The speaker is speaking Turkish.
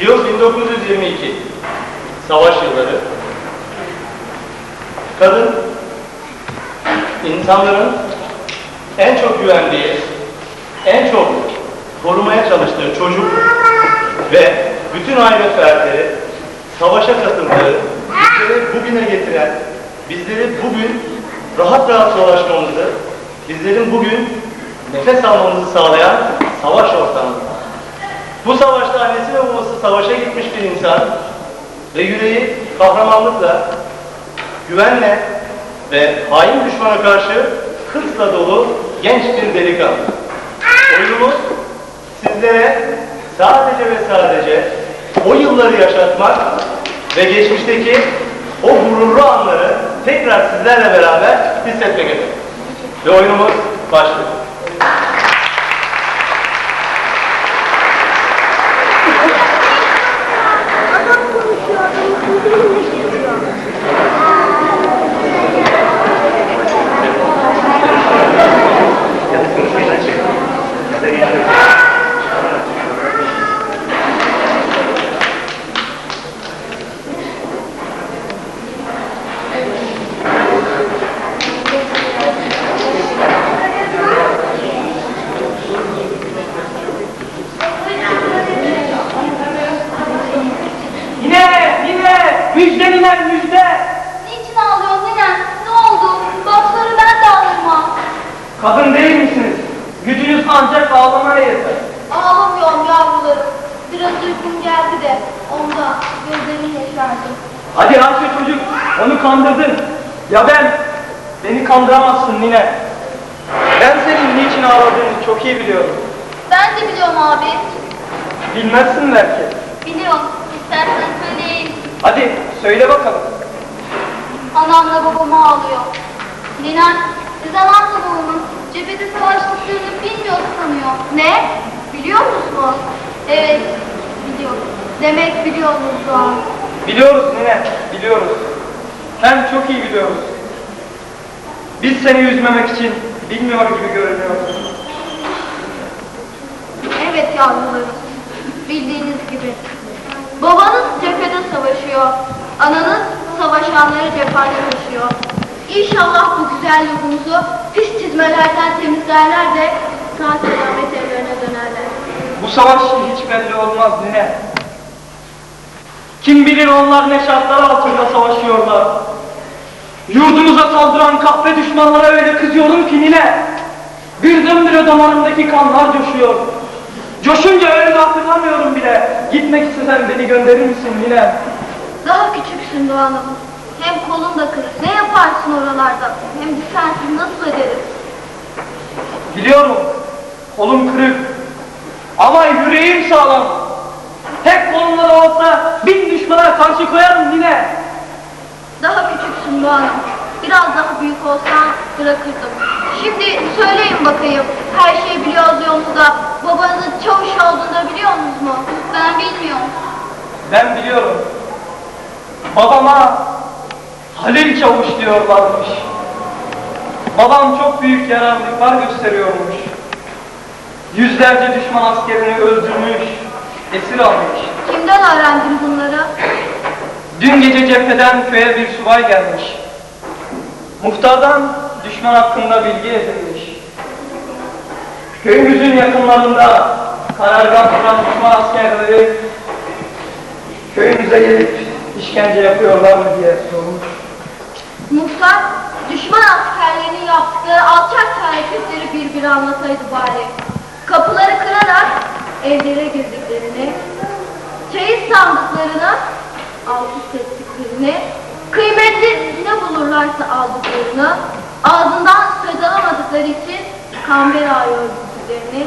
1922 Savaş yılları Kadın insanların en çok güvendiği, en çok korumaya çalıştığı çocuk ve bütün aile fertleri savaşa katıldığı, bizleri bugüne getiren, bizleri bugün rahat rahat dolaşmamızı, bizlerin bugün nefes almamızı sağlayan savaş ortamı. Bu savaşta annesi ve babası savaşa gitmiş bir insan ve yüreği kahramanlıkla, güvenle ve hain düşmana karşı hırsla dolu genç bir delikanlı. Oyunumuz sizlere sadece ve sadece o yılları yaşatmak ve geçmişteki o gururlu anları tekrar sizlerle beraber hissetmek için. Ve oyunumuz başlıyor. Kadın değil misiniz? Gücünüz ancak ağlamaya yeter. Ağlamıyorum yavrularım. Biraz uykum geldi de onda gözlerim yaşardı. Hadi Ayşe çocuk, onu kandırdın. Ya ben, beni kandıramazsın nine. Ben senin niçin ağladığını çok iyi biliyorum. Ben de biliyorum abi. Bilmezsin belki. Biliyorum. İstersen söyleyeyim. Hadi söyle bakalım. Anamla babam ağlıyor. Ninen, anamla babamın cephede savaştıklarını bilmiyor sanıyor. Ne? Biliyor musunuz? Evet, biliyorum. Demek biliyorsunuz Doğan. Biliyoruz nine, biliyoruz. Hem çok iyi biliyoruz. Biz seni üzmemek için bilmiyor gibi görünüyoruz. Evet yavrularım, bildiğiniz gibi. Babanız cephede savaşıyor, ananız savaşanları cephane taşıyor. İnşallah bu güzel yolumuzu pis çizmelerden temizlerler de sağ selamet evlerine dönerler. Bu savaş hiç belli olmaz nine. Kim bilir onlar ne şartlar altında savaşıyorlar. Yurdumuza saldıran kahpe düşmanlara öyle kızıyorum ki nine. Birdenbire damarımdaki kanlar coşuyor. Coşunca ölümü hatırlamıyorum bile. Gitmek istesen beni gönderir misin nine? Daha küçüksün Doğan'ım. Hem kolun da kırık. Ne yaparsın oralarda? Hem de sensiz nasıl ederiz? Biliyorum kolum kırık. Ama yüreğim sağlam. Tek kolumda da olsa bin düşmana karşı koyarım nine. Daha küçüksün Doğan'ım. Biraz daha büyük olsan bırakırdım. Şimdi söyleyin bakayım. Her şeyi biliyoruz yolunuzda. Babanızın çavuş olduğunu da biliyor musunuz mu? Ben bilmiyorum. Ben biliyorum. Babama Halil Çavuş diyorlarmış. Babam çok büyük yararlılıklar gösteriyormuş. Yüzlerce düşman askerini öldürmüş, esir almış. Kimden öğrendin bunları? Dün gece cepheden köye bir subay gelmiş. Muhtardan düşman hakkında bilgi edinmiş. Köyümüzün yakınlarında karargah kuran düşman askerleri köyümüze gelip işkence yapıyorlar mı diye sormuş. Muhtar, düşman askerlerinin yaptığı alçak hareketleri bir bir anlasaydı bari. Kapıları kırarak evlere girdiklerini, çeyiz sandıklarını alt üst ettiklerini, kıymetli ne bulurlarsa aldıklarını, ağzından söz alamadıkları için ağı öldürdüklerini,